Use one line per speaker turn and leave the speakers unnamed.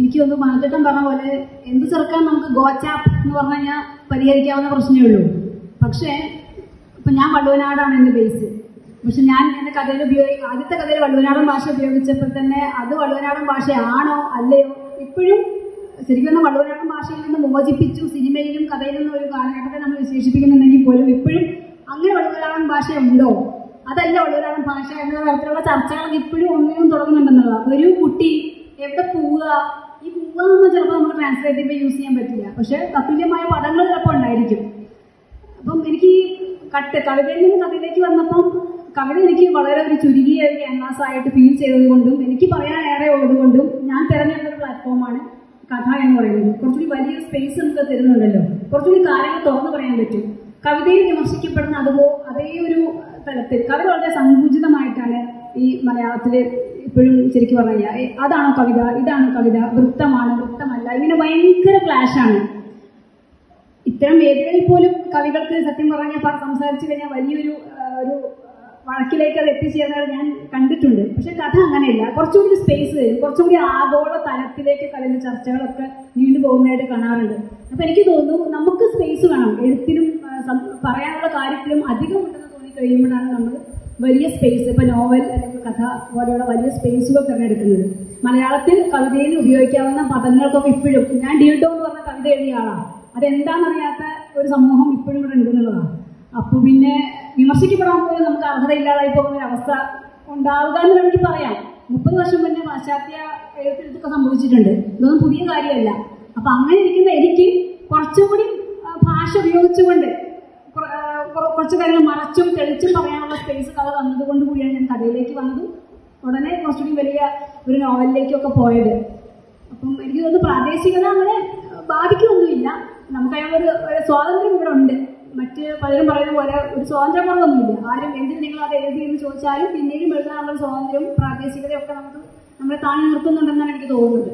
എനിക്ക് ഒന്ന് മാറ്റം പറഞ്ഞ പോലെ എന്ത് ചെറുക്കാൻ നമുക്ക് ഗോച്ചാപ്പ് എന്ന് പറഞ്ഞു കഴിഞ്ഞാൽ പരിഹരിക്കാവുന്ന പ്രശ്നമേ ഉള്ളൂ. പക്ഷേ ഇപ്പം ഞാൻ വള്ളുവനാടാണ് എന്റെ ബേസ് പക്ഷെ ഞാൻ എന്റെ കഥയിൽ ഉപയോഗിക്കും ആദ്യത്തെ കഥയിൽ വള്ളുവനാടൻ ഭാഷ ഉപയോഗിച്ചപ്പോൾ തന്നെ അത് വള്ളുവനാടൻ ഭാഷയാണോ അല്ലയോ ഇപ്പോഴും ശരിക്കും വള്ളുവനാടൻ ഭാഷയിൽ നിന്ന് മോചിപ്പിച്ചു സിനിമയിലും കഥയിലും ഒരു കാലഘട്ടത്തെ നമ്മൾ വിശേഷിപ്പിക്കുന്നുണ്ടെങ്കിൽ പോലും ഇപ്പോഴും അങ്ങനെ വള്ളുവനാടൻ ഭാഷ ഉണ്ടോ അതല്ല വള്ളുവനാടൻ ഭാഷ എന്ന തരത്തിലുള്ള ചർച്ചകൾ ഇപ്പോഴും ഒന്നിനും തുടങ്ങുന്നുണ്ടെന്നുള്ളത് ഒരു കുട്ടി എവിടെ പോവുക പോവുക ചിലപ്പോൾ നമുക്ക് ട്രാൻസ്ലേറ്റ് ചെയ്യുമ്പോൾ യൂസ് ചെയ്യാൻ പറ്റില്ല. പക്ഷെ തത്തുല്യമായ പദങ്ങൾ ചിലപ്പോൾ ഉണ്ടായിരിക്കും. അപ്പം എനിക്ക് കട്ട് കവിതയിൽ നിന്ന് കവിതയ്ക്ക് വന്നപ്പം കവിത എനിക്ക് വളരെ ഒരു ചുരുങ്ങിയ ഒരു ക്യാൻവാസ് ആയിട്ട് ഫീൽ ചെയ്തത് കൊണ്ടും എനിക്ക് പറയാൻ ഏറെ ഉള്ളത് കൊണ്ടും ഞാൻ തിരഞ്ഞെടുത്ത പ്ലാറ്റ്ഫോമാണ് കഥ എന്ന് പറയുന്നത്. കുറച്ചുകൂടി വലിയ സ്പേസ് നമുക്ക് തരുന്നുണ്ടല്ലോ. കുറച്ചുകൂടി കാര്യങ്ങൾ തുറന്നു പറയാൻ പറ്റും. കവിതയിൽ വിമർശിക്കപ്പെടുന്ന അതുപോ അതേ ഒരു തലത്തിൽ കവിത വളരെ സങ്കുചിതമായിട്ടാണ് ഈ മലയാളത്തിൽ ഇപ്പോഴും ശരിക്കും പറഞ്ഞു കഴിഞ്ഞാൽ അതാണോ കവിത ഇതാണോ കവിത വൃത്തമാണ് വൃത്തമല്ല. ഇങ്ങനെ ഭയങ്കര ക്ലാഷാണ് ഇത്തരം വേദികളിൽ പോലും കവികൾക്ക് സത്യം പറഞ്ഞാൽ സംസാരിച്ചു കഴിഞ്ഞാൽ വലിയൊരു ഒരു വഴക്കിലേക്ക് അത് എത്തിച്ചേർന്നത് ഞാൻ കണ്ടിട്ടുണ്ട്. പക്ഷെ കഥ അങ്ങനെയല്ല. കുറച്ചുകൂടി സ്പേസ് കുറച്ചുകൂടി ആഗോള തലത്തിലേക്ക് കഥയുടെ ചർച്ചകളൊക്കെ വീണ്ടു പോകുന്നതായിട്ട് കാണാറുണ്ട്. അപ്പൊ എനിക്ക് തോന്നുന്നു നമുക്ക് സ്പേസ് വേണം. എഴുത്തിനും പറയാനുള്ള കാര്യത്തിലും അധികം ഉണ്ടെന്ന് തോന്നി കഴിയുമ്പോഴാണ് നമ്മൾ വലിയ സ്പേസ് ഇപ്പൊ നോവൽ കഥ പോലെയുള്ള വലിയ സ്പേസുകൾ തിരഞ്ഞെടുക്കുന്നത് മലയാളത്തിൽ കവിതയിൽ ഉപയോഗിക്കാവുന്ന പദങ്ങൾക്കൊക്കെ ഇപ്പോഴും ഞാൻ ഡീട്ടോ എന്ന് പറഞ്ഞ കവിത എഴുതിയ ആളാണ് അതെന്താണെന്നറിയാത്ത ഒരു സമൂഹം ഇപ്പോഴും ഇവിടെ ഉണ്ടെന്നുള്ളതാണ് അപ്പൊ പിന്നെ വിമർശിക്കപ്പെടാൻ പോലും നമുക്ക് അർഹതയില്ലാതായി പോകുന്ന ഒരു അവസ്ഥ ഉണ്ടാവുക എന്ന് വേണമെങ്കിൽ പറയാം. മുപ്പത് വർഷം മുന്നേ പാശ്ചാത്യ എഴുത്തിനൊക്കെ സംഭവിച്ചിട്ടുണ്ട്. ഇതൊന്നും പുതിയ കാര്യമല്ല. അപ്പൊ അങ്ങനെ ഇരിക്കുന്ന എനിക്ക് കുറച്ചുകൂടി ഭാഷ ഉപയോഗിച്ചുകൊണ്ട് കുറച്ച് കാര്യങ്ങൾ മറച്ചും തെളിച്ചും പറയാനുള്ള സ്പേസ് കഥ തന്നതുകൊണ്ട് കൂടിയാണ് ഞാൻ കഥയിലേക്ക് വന്നതും. ഉടനെ കുറച്ചുകൂടി വലിയ ഒരു നോവലിലേക്കൊക്കെ പോയത്. അപ്പം എനിക്ക് തോന്നുന്നു പ്രാദേശികത അങ്ങനെ ബാധിക്കൊന്നുമില്ല നമുക്ക് അതിനൊരു സ്വാതന്ത്ര്യം ഇവിടെ ഉണ്ട്. മറ്റ് പലരും പറയുന്ന പോലെ ഒരു സ്വാതന്ത്ര്യം കുറവൊന്നുമില്ല ആരും എന്തിന് നിങ്ങൾ അത് എഴുതി എന്ന് ചോദിച്ചാലും പിന്നെയും എഴുതാനുള്ള സ്വാതന്ത്ര്യം. പ്രാദേശികതയൊക്കെ നമുക്ക് നമ്മളെ താങ്ങി നിർത്തുന്നുണ്ടെന്നാണ് എനിക്ക് തോന്നുന്നത്.